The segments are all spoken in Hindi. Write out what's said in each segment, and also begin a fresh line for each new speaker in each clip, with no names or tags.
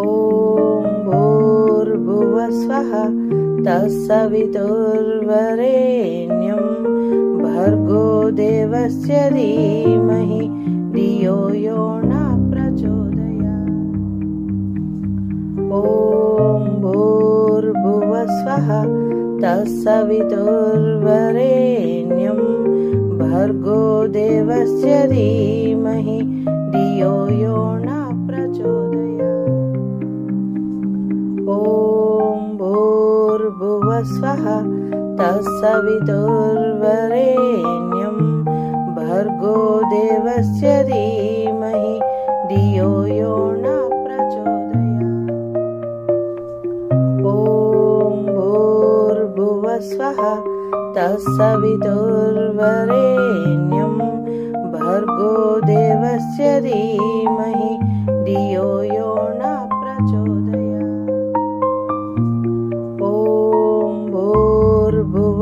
ॐ भूर्भुवस्वः तत्सवितुर्वरेण्यं भर्गो देवस्य धीमहि धियो यो न प्रचोदयात्। ॐ भूर्भुवस्वः तत्सवितुर्वरेण्यं भर्गो देवस्य धीमहि धियो यो न प्रचोदयात् ॐ भूर्भुवस्वः तत्सवितुर्वरेण्यं भर्गो देवस्य धीमहि धियो यो न प्रचोदयात्। ॐ भूर्भुवस्वः तत्सवितुर्वरेण्यं भर्गो देवस्य धीमहि धियो यो न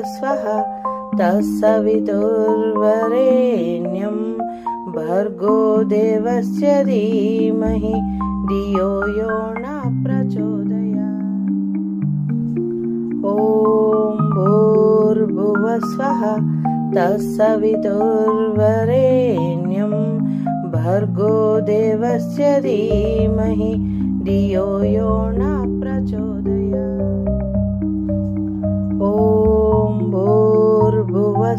भूर्भुवस्वः तत्सवितुर्वरेण्यं भर्गो देवस्य धीमहि धियो यो न प्रचोदयात्। ॐ भूर्भुवस्वः तत्सवितुर्वरेण्यं भर्गो देवस्य धीमहि धियो यो न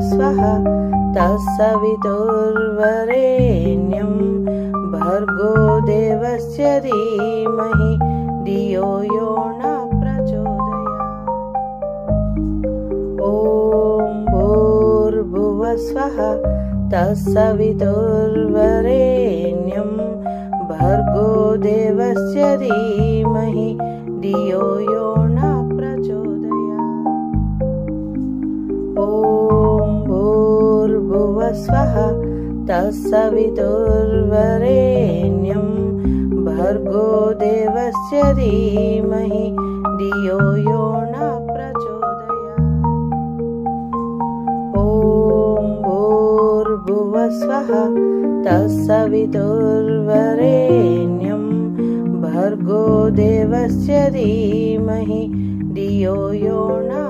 भूर्भुवस्वः तत्सवितुर्वरेण्यं भर्गो देवस्य धीमहि धियो यो न प्रचोदयात्। ॐ भूर्भुवस्वः भर्गो देवस्य धीमहि धियो यो भूर्भुवस्वः तत्सवितुर्वरेण्यं भर्गो देवस्य धीमहि धियो यो न प्रचोदयात्। ॐ भूर्भुवस्वः तत्सवितुर्वरेण्यं भर्गो देवस्य धीमहि धियो यो न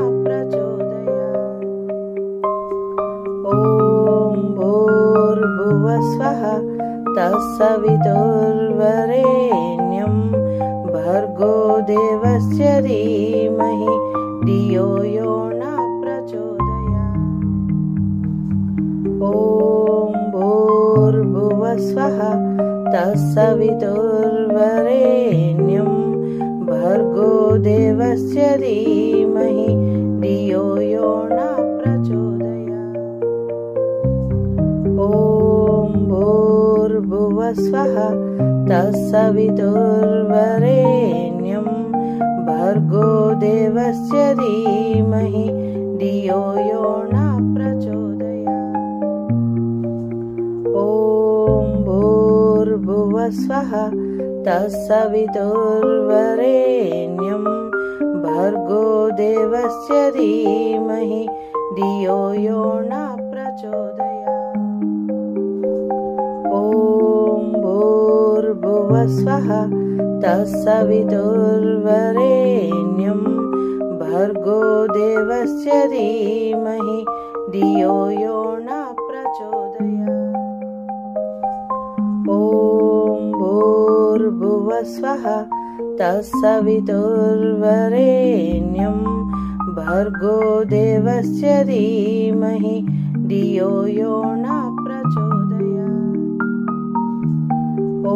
भूर्भुवस्वः तत्सवितुर्वरेण्यं भर्गो देवस्य धीमहि धियो यो न प्रचोदयात्। ॐ भूर्भुवस्वः तत्सवितुर्वरेण्यं भर्गो देवस्य धीमहि धियो यो न भूर्भुवस्वः तत्सवितुर्वरेण्यं भर्गो देवस्य धीमहि धियो यो न प्रचोदयात्। ॐ भूर्भुवस्वः तत्सवितुर्वरेण्यं भर्गो देवस्य धीमहि यो न भूर्भुवस्वः तत्सवितुर्वरेण्यं भर्गो देवस्य धीमहि धियो यो न प्रचोदयात्। ॐ भूर्भुवस्वः तत्सवितुर्वरेण्यं भर्गो देवस्य धीमहि धियो यो न प्रचोदयात्। ॐ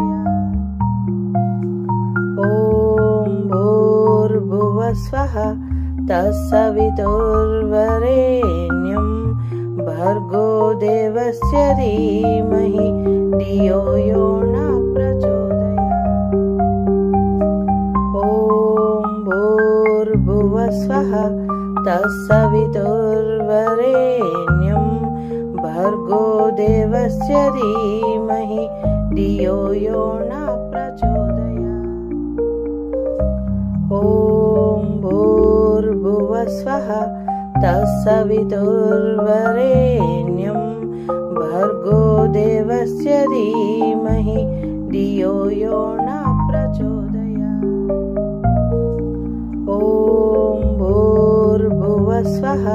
भूर्भुवस्वः तत्सवितुर्वरेण्यं भर्गो देवस्य धीमहि धियो यो न प्रचोदयात्। ॐ भूर्भुवस्वः तत्सवितुर्वरेण्यं भर्गो देवस्य धीमहि धियो यो न भूर्भुवस्वः तत्सवितुर्वरेण्यं भर्गो देवस्य धीमहि धियो यो न प्रचोदयात्। ॐ भूर्भुवस्वः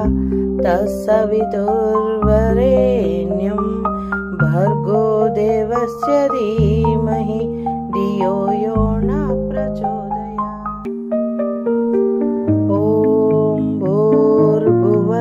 भर्गो देवस्य धीमहि धियो यो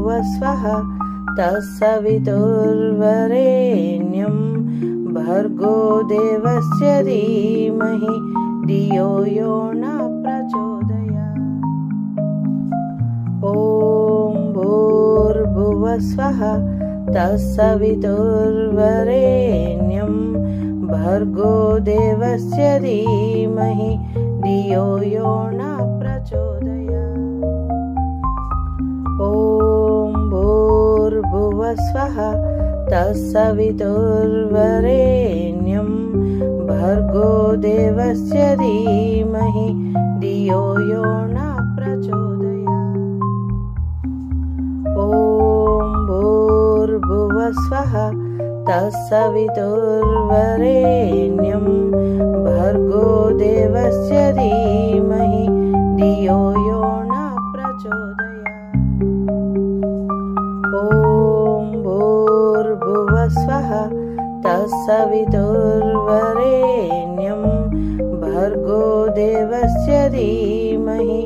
भूर्भुवस्वः तत्सवितुर्वरेण्यं भर्गो देवस्य धीमहि धियो यो न प्रचोदयात्। ॐ भूर्भुवस्वः तत्सवितुर्वरेण्यं भर्गो देवस्य धीमहि धियो यो न भूर्भुवस्वः तत्सवितुर्वरेण्यं भर्गो देवस्य धीमहि धियो यो न प्रचोदयात्। ॐ भूर्भुवस्वः तत्सवितुर्वरेण्यं भर्गो देवस्य धीमहि धियो तत्सवितुर्वरेण्यं भर्गो देवस्य धीमहि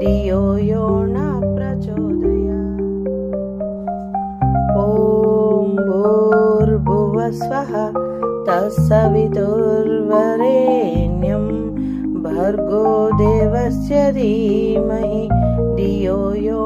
धियो यो न प्रचोदयात्। ॐ भूर्भुवस्वः तत्सवितुर्वरेण्यं भर्गो देवस्य धीमहि धियो यो